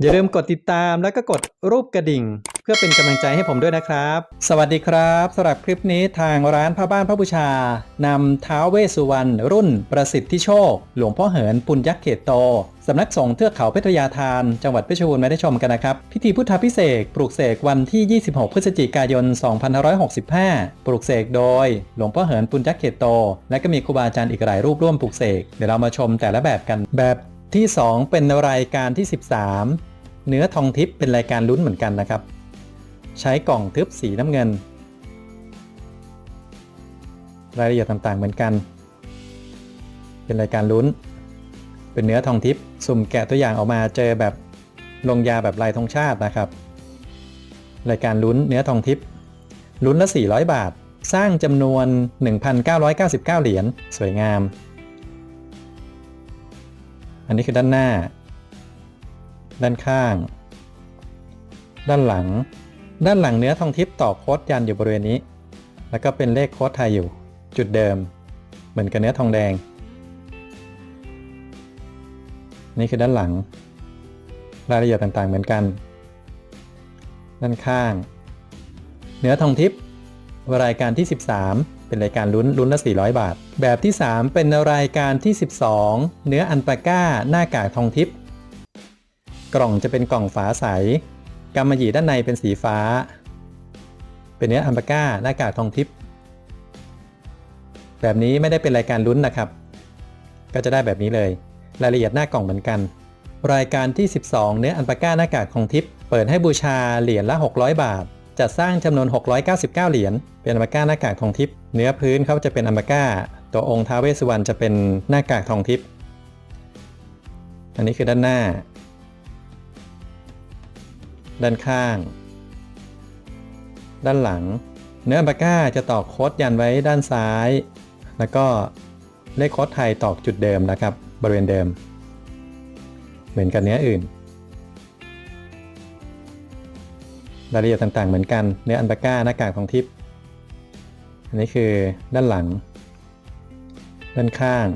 อย่าลืมกดติดตามแล้วก็กดรูปกระดิ่ง เพื่อเป็นกำลังใจให้ผมด้วยนะครับ สวัสดีครับสำหรับคลิปนี้ทางร้านพระบ้านพระบูชานำท้าวเวสสุวรรณรุ่นประสิทธิโชค หลวงพ่อเหินปุญญเขตโตสำนักสงฆ์เทือกเขาเพชรยาทาน จังหวัดเพชรบูรณ์มาได้ชมกันนะครับ พิธีพุทธพิเศษกปลูกเสกวันที่ 26 พฤศจิกายน 2565 ปลูกเสกโดย หลวงพ่อเหินปุญญเขตโต และก็มีครูบาอาจารย์อีกหลายรูปร่วมปลูกเสกเดี๋ยวเรามาชมแต่ละแบบกันแบบ ที่ 2 เป็นรายการที่ 13 เนื้อทองทิพย์เป็นรายการลุ้นเหมือนกันนะครับ ใช้กล่องทึบสีน้ำเงิน รายละเอียดต่างๆเหมือนกัน เป็นรายการลุ้น เป็นเนื้อทองทิพย์สุ่มแกะตัวอย่างออกมาเจอแบบลงยาแบบลายธงชาตินะครับ รายการลุ้นเนื้อทองทิพย์ลุ้นละ 400 บาท สร้างจำนวน 1,999 เหรียญสวยงาม อันนี้คือด้านหน้า ด้านข้าง ด้านหลัง ด้านหลังเนื้อทองทิพย์ต่อโค้ดยันอยู่บริเวณนี้ แล้วก็เป็นเลขโค้ดไทยอยู่จุดเดิม เหมือนกับเนื้อทองแดง นี่คือด้านหลัง รายละเอียดต่างๆเหมือนกัน ด้านข้าง เนื้อทองทิพย์ รายการที่ 13 เป็นรายการลุ้นลุ้นละ400 บาท แบบที่ 3 เป็นรายการที่ 12 เนื้ออันปาก้า หน้ากากทองทิพย์กล่องจะเป็นกล่องฝาใสกำมะหยี่ด้านในเป็นสีฟ้า เป็นเนื้ออันปาก้า หน้ากากทองทิพย์แบบนี้ไม่ได้เป็นรายการลุ้นนะครับ ก็จะได้แบบนี้เลย รายละเอียดหน้ากล่องเหมือนกัน รายการที่ 12 เนื้ออันปาก้าหน้ากากทองทิพย์เปิดให้บูชาเหรียญละ 600 บาท จัดสร้างจำนวน 699 เหรียญ เป็นอันปาก้าหน้ากากทองทิพย์ เนื้อพื้นเขาจะเป็นอันปาก้า ตัวองค์ท้าวเวสสุวรรณจะเป็นหน้ากากทองทิพย์ อันนี้คือด้านหน้า ด้านข้าง ด้านหลัง เนื้ออันปาก้าจะตอกโค้ดยันไว้ด้านซ้าย แล้วก็เลขโค้ดไทยตอกจุดเดิมนะครับ บริเวณเดิม เหมือนกับเนื้ออื่น รายละเอียดต่างๆเหมือนกันเนื้ออันปาก้าหน้ากากทองทิพย์อันนี้คือด้านหลัง ด้านข้าง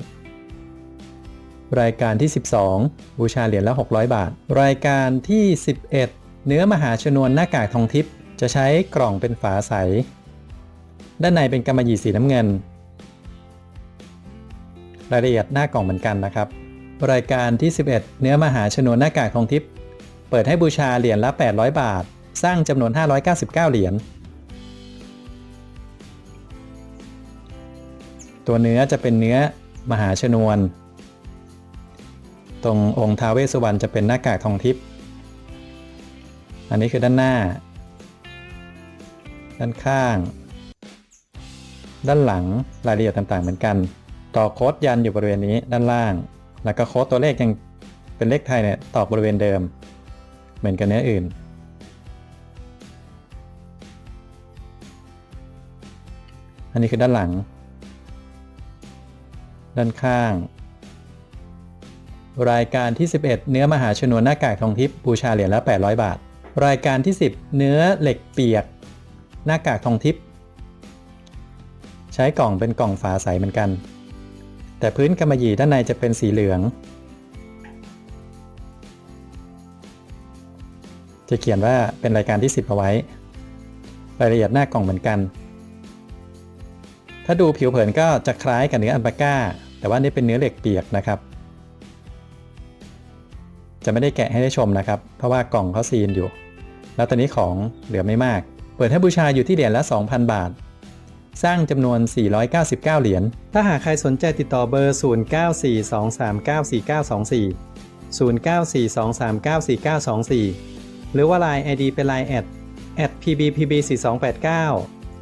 รายการที่ 12 บูชาเหรียญละ 600 บาท รายการที่ 11 เนื้อมหาชนวนหน้ากากทองทิพย์จะใช้กล่องเป็นฝาใส ด้านในเป็นกำมะหยี่สีน้ำเงิน รายละเอียดหน้ากล่องเหมือนกันนะครับ รายการที่ 11 เนื้อมหาชนวนหน้ากากทองทิพย์เปิดให้บูชาเหรียญละ 800 บาท สร้างจำนวน 599 เหรียญ ตัวเนื้อจะเป็นเนื้อมหาชนวน ตรงองค์ท้าเวสวรรณจะเป็นหน้ากากทองทิพย์อันนี้คือด้านหน้า ด้านข้าง ด้านหลังรายละเอียดต่างๆ เหมือนกัน ต่อโค้ดยันอยู่บริเวณนี้ด้านล่าง แล้วก็โค้ดตัวเลขยังเป็นเลขไทยเนี่ยตอกบริเวณเดิม เหมือนกับเนื้ออื่น อันนี้คือด้านหลัง ด้านข้าง รายการที่ 11 เนื้อมหาชนวนหน้ากากทองทิพย์บูชาเหรียญละ 800 บาท รายการที่ 10 เนื้อเหล็กเปียก หน้ากากทองทิพย์ใช้กล่องเป็นกล่องฝาใสเหมือนกัน แต่พื้นกำมะหยี่ด้านในจะเป็นสีเหลือง จะเขียนว่าเป็นรายการที่ 10เอาไว้ รายละเอียดหน้ากล่องเหมือนกัน ถ้าดูผิวเผินก็จะคล้ายกับเนื้ออันปาก้า แต่ว่านี่เป็นเนื้อเหล็กเปียกนะครับ จะไม่ได้แกะให้ได้ชมนะครับ เพราะว่ากล่องเขาซีนอยู่ แล้วตอนนี้ของเหลือไม่มาก เปิดให้บูชาอยู่ที่เหรียญละ 2,000 บาท สร้างจำนวน 499 เหรียญ ถ้าหากใครสนใจติดต่อเบอร์ 0942394924 0942394924 หรือว่า Line ID เป็น Line แอด @pbpb4289